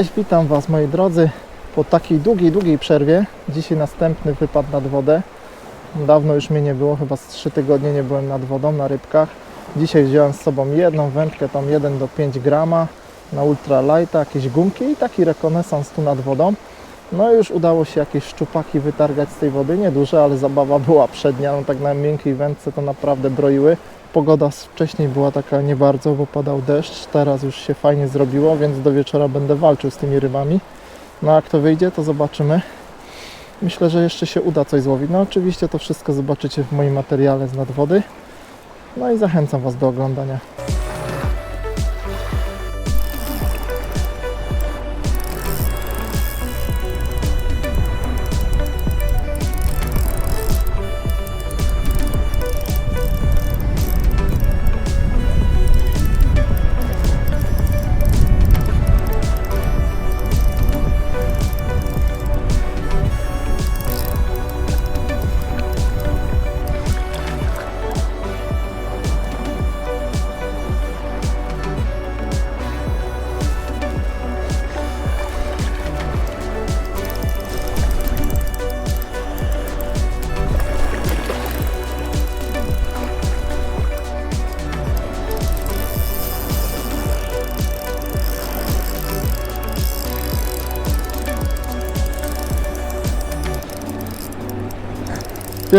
Cześć, witam Was moi drodzy. Po takiej długiej, długiej przerwie. Dzisiaj następny wypad nad wodę. Dawno już mnie nie było, chyba z 3 tygodnie nie byłem nad wodą, na rybkach. Dzisiaj wziąłem z sobą jedną wędkę, tam 1 do 5 grama na ultralighta, jakieś gumki i taki rekonesans tu nad wodą. No i już udało się jakieś szczupaki wytargać z tej wody, nieduże, ale zabawa była przednia, no tak na miękkiej wędce to naprawdę broiły. Pogoda wcześniej była taka nie bardzo, bo padał deszcz, teraz już się fajnie zrobiło, więc do wieczora będę walczył z tymi rybami. No jak to wyjdzie, to zobaczymy. Myślę, że jeszcze się uda coś złowić. No oczywiście to wszystko zobaczycie w moim materiale z nadwody. No i zachęcam Was do oglądania.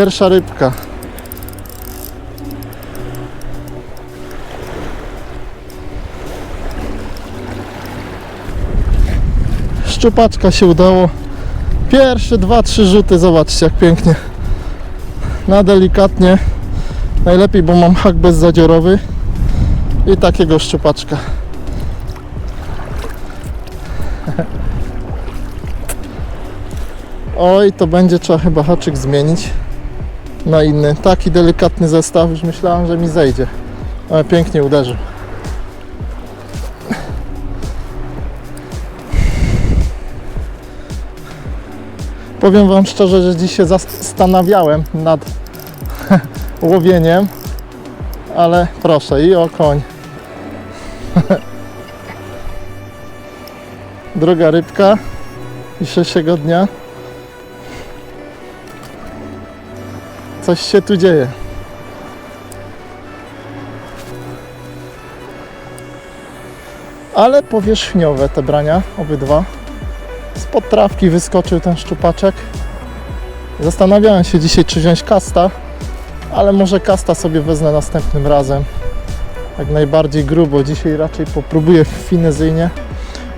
Pierwsza rybka. Szczupaczka się udało. Pierwsze dwa, trzy rzuty, zobaczcie jak pięknie. Na delikatnie. Najlepiej, bo mam hak bezzadziorowy. I takiego szczupaczka. Oj, to będzie trzeba chyba haczyk zmienić na inny. Taki delikatny zestaw, już myślałem, że mi zejdzie. Ale pięknie uderzył. Powiem Wam szczerze, że dziś się zastanawiałem nad łowieniem, ale proszę, i o koń. Druga rybka dzisiejszego dnia. Coś się tu dzieje. Ale powierzchniowe te brania, obydwa. Spod trawki wyskoczył ten szczupaczek. Zastanawiałem się dzisiaj, czy wziąć kasta, ale może kasta sobie wezmę następnym razem. Jak najbardziej grubo. Dzisiaj raczej popróbuję finezyjnie.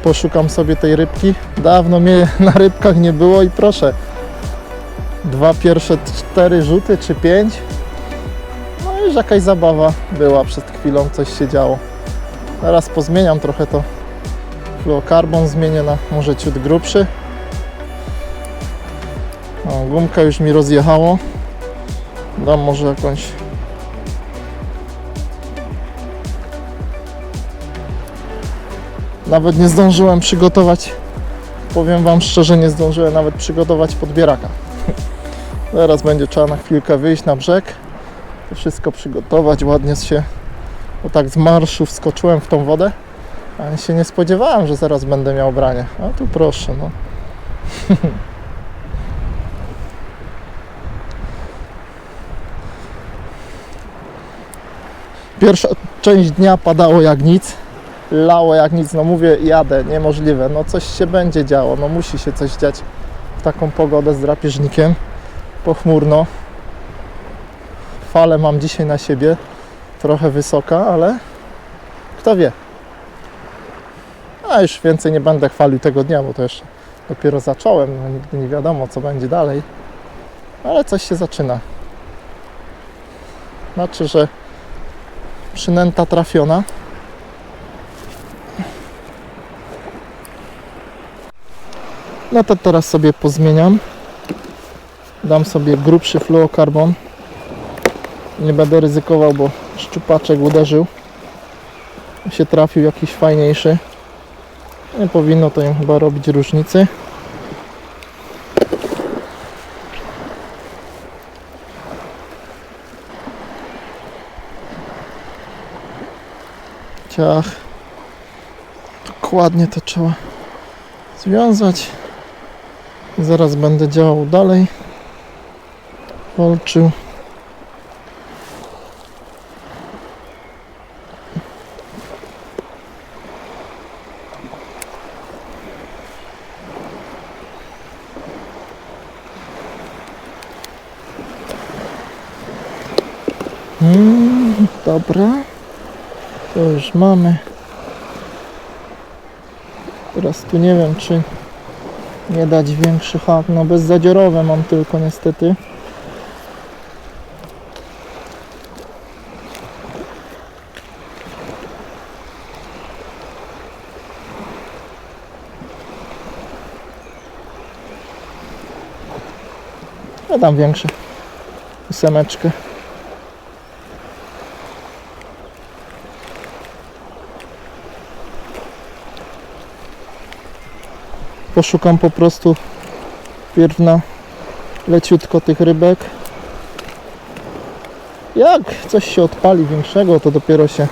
Poszukam sobie tej rybki. Dawno mnie na rybkach nie było i proszę, dwa pierwsze cztery rzuty czy pięć. No i jakaś zabawa była przed chwilą, coś się działo. Teraz pozmieniam trochę to fluokarbon, zmienię na może ciut grubszy. O, już mi rozjechało. Dam może jakąś Nawet nie zdążyłem przygotować, powiem Wam szczerze, nie zdążyłem nawet przygotować podbieraka. Teraz będzie trzeba na chwilkę wyjść na brzeg, to wszystko przygotować, ładnie się, bo tak z marszu wskoczyłem w tą wodę, a się nie spodziewałem, że zaraz będę miał branie. A tu proszę, no. Pierwsza część dnia padało jak nic, lało jak nic, no mówię jadę, niemożliwe, no coś się będzie działo, no musi się coś dziać w taką pogodę z drapieżnikiem pochmurno. Falę mam dzisiaj na siebie, trochę wysoka, ale kto wie. A już więcej nie będę chwalił tego dnia, bo to jeszcze dopiero zacząłem, no, nigdy nie wiadomo co będzie dalej. Ale coś się zaczyna. Znaczy, że przynęta trafiona. No to teraz sobie pozmieniam. Dam sobie grubszy fluokarbon. Nie będę ryzykował, bo szczupaczek uderzył. Się trafił jakiś fajniejszy. Nie powinno to im chyba robić różnicy. Ciach. Dokładnie to trzeba związać. Zaraz będę działał dalej. Walczył. Mm, dobra. To już mamy. Teraz tu nie wiem, czy nie dać większy hak. No bezzadziorowe mam tylko niestety. Ja dam większy. Ósemeczkę. poszukam po prostu pierw na leciutko tych rybek. Jak coś się odpali większego, to dopiero się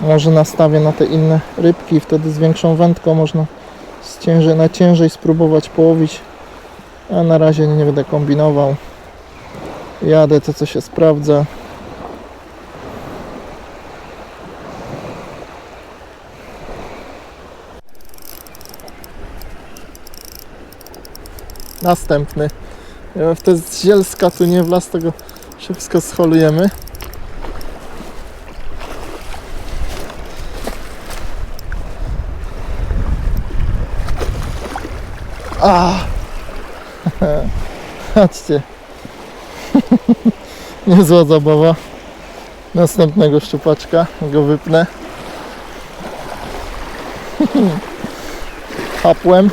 może nastawię na te inne rybki i wtedy z większą wędką można z ciężej na ciężej spróbować połowić. A na razie nie będę kombinował. Jadę to co się sprawdza. Następny. Ja w te zielska tu nie wlaz, tego wszystko scholujemy. A! Chodźcie. Niezła zabawa. Następnego szczupaczka. Go wypnę. Hapłem.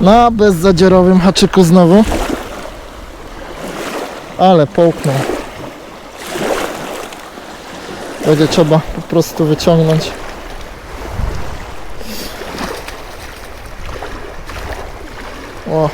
Na bezzadziorowym haczyku znowu. Ale połknął. Będzie trzeba po prostu wyciągnąć. O.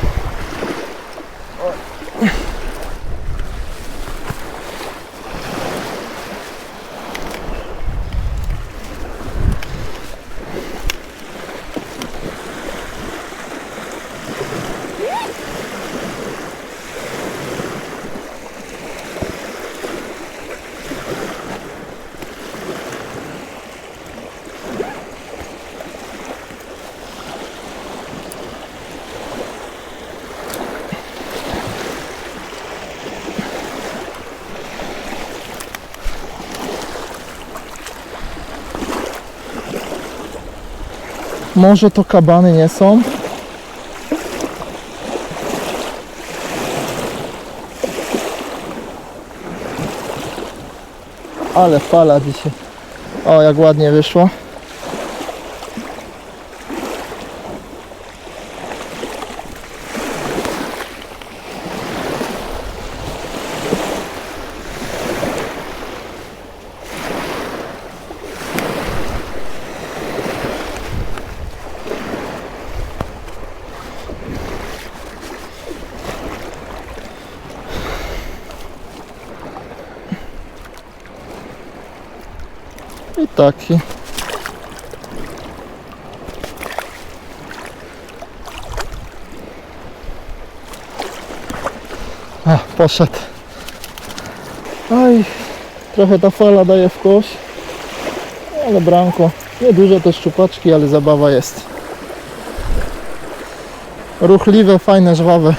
Może to kabany nie są? Ale fala dzisiaj. O, jak ładnie wyszło. Taki. A, poszedł. Oj, trochę ta fala daje w kość. Ale branko. Nie duże te szczupaczki, ale zabawa jest. Ruchliwe, fajne, żwawe.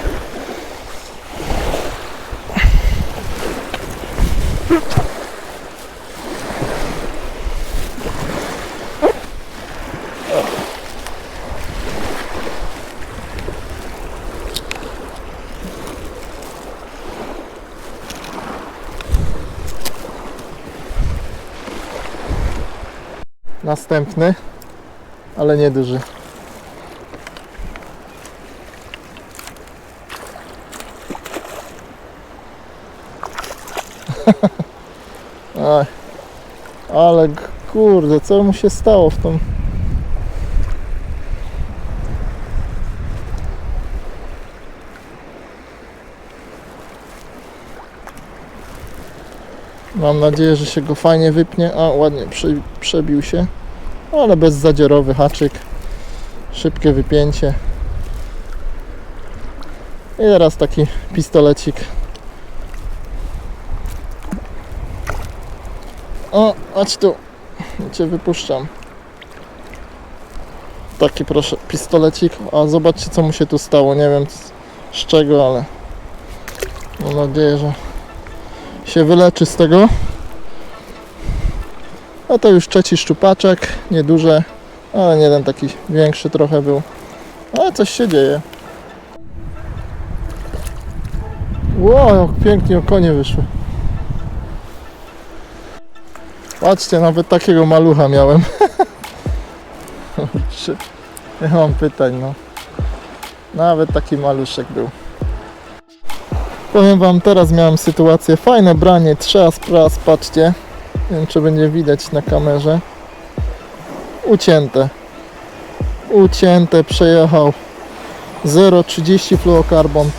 Następny, ale nie duży. Aj, ale kurde, co mu się stało w tą... Mam nadzieję, że się go fajnie wypnie. A, ładnie przebił się. Ale bez zadzierowy haczyk. Szybkie wypięcie. I teraz taki pistolecik. O, chodź tu. Cię wypuszczam. Taki proszę, pistolecik. A zobaczcie co mu się tu stało. Nie wiem z, z czego, ale mam nadzieję, że się wyleczy z tego. A to już trzeci szczupaczek, nieduże, ale nie ten taki większy trochę był. Ale coś się dzieje. Ło, jak pięknie okonie wyszły. Patrzcie, nawet takiego malucha miałem. Nie mam pytań, no. Nawet taki maluszek był. Powiem Wam, teraz miałem sytuację, fajne branie, trzeba spras, patrzcie. Nie wiem, czy będzie widać na kamerze. Ucięte. Ucięte, przejechał. 0,30 fluokarbon.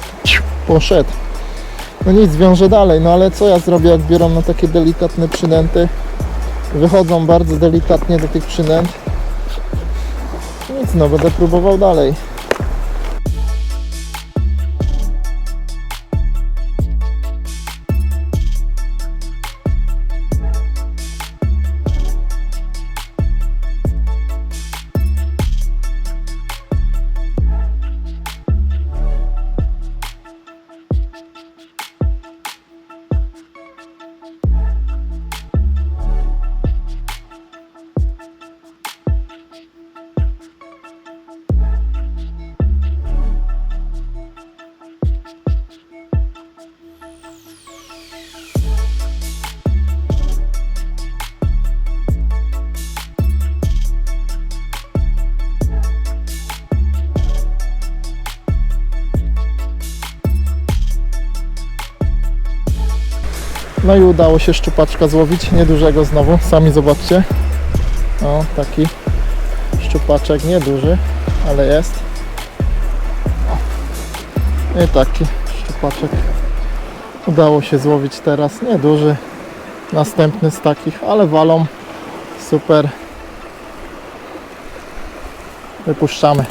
Poszedł. No nic, wiążę dalej, no ale co ja zrobię, jak biorą na takie delikatne przynęty? Wychodzą bardzo delikatnie do tych przynęt. Nic, no będę próbował dalej. No i udało się szczupaczka złowić, niedużego znowu, sami zobaczcie. O, taki szczupaczek, nieduży, ale jest. O. I taki szczupaczek udało się złowić teraz, nieduży. Następny z takich, ale walą. Super. Wypuszczamy.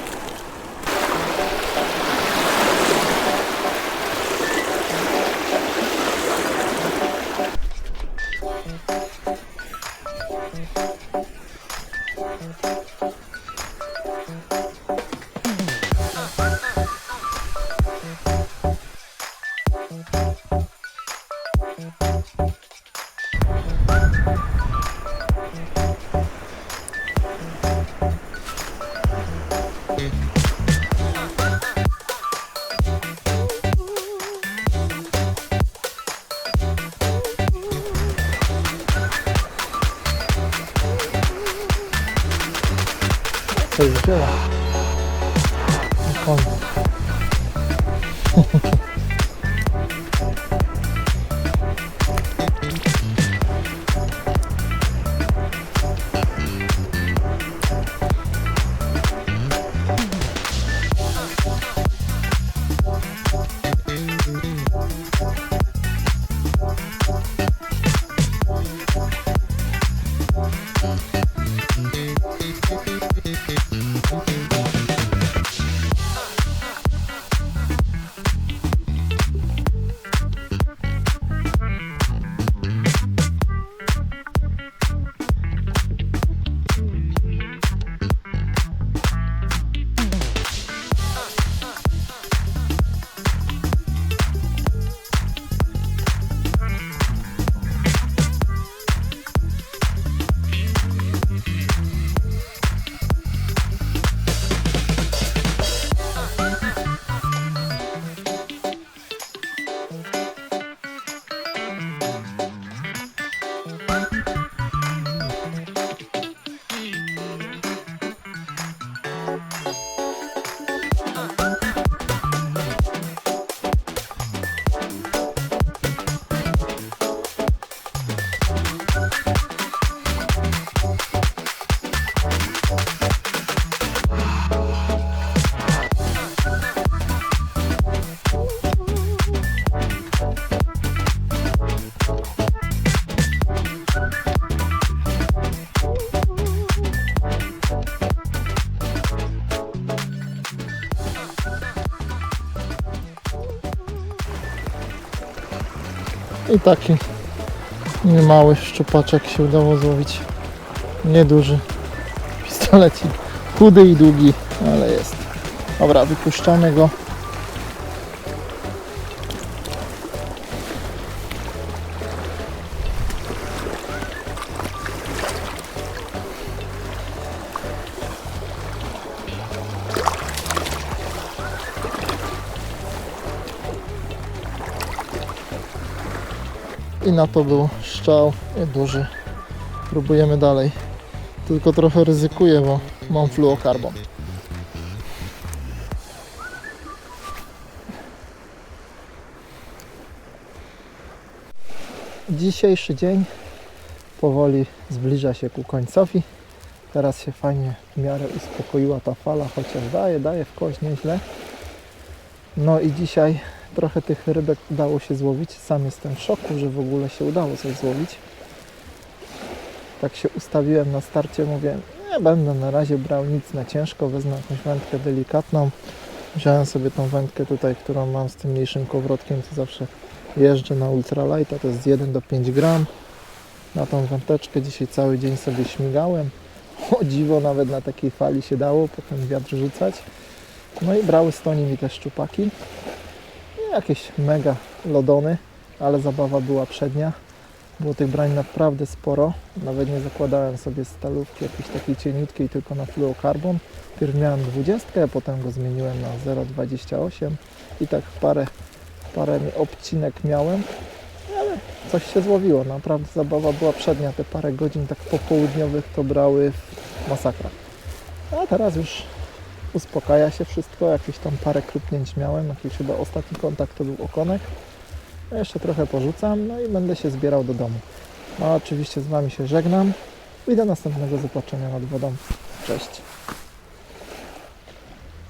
자, 이제 와, 이 건. I taki mały szczupaczek się udało złowić. Nieduży pistolecik. Chudy i długi, ale jest. Dobra, wypuszczamy go. I na to był szczał duży. Próbujemy dalej. Tylko trochę ryzykuję, bo mam fluokarbon. Dzisiejszy dzień powoli zbliża się ku końcowi. Teraz się fajnie w miarę uspokoiła ta fala, chociaż daje, daje w kość nieźle. No i dzisiaj trochę tych rybek udało się złowić. Sam jestem w szoku, że w ogóle się udało coś złowić. Tak się ustawiłem na starcie, mówię, nie będę na razie brał nic na ciężko, wezmę jakąś wędkę delikatną. Wziąłem sobie tą wędkę tutaj, którą mam z tym mniejszym kołowrotkiem, co zawsze jeżdżę na ultralighta, to jest 1 do 5 gram. Na tą wędeczkę dzisiaj cały dzień sobie śmigałem. O dziwo, nawet na takiej fali się dało potem wiatr rzucać. No i brały stoni mi te szczupaki. Jakieś mega lodony, ale zabawa była przednia. Było tych brań naprawdę sporo. Nawet nie zakładałem sobie stalówki jakiejś takiej cieniutkiej, tylko na fluokarbon. Pierw miałem 20, potem go zmieniłem na 0,28 i tak parę, parę obcinek miałem. Ale coś się złowiło. Naprawdę zabawa była przednia. Te parę godzin tak popołudniowych to brały w masakra. A teraz już uspokaja się wszystko. Jakieś tam parę krupnięć miałem. Jakiś chyba ostatni kontakt to był okonek. No jeszcze trochę porzucam, no i będę się zbierał do domu. A oczywiście z Wami się żegnam i do następnego zobaczenia nad wodą. Cześć.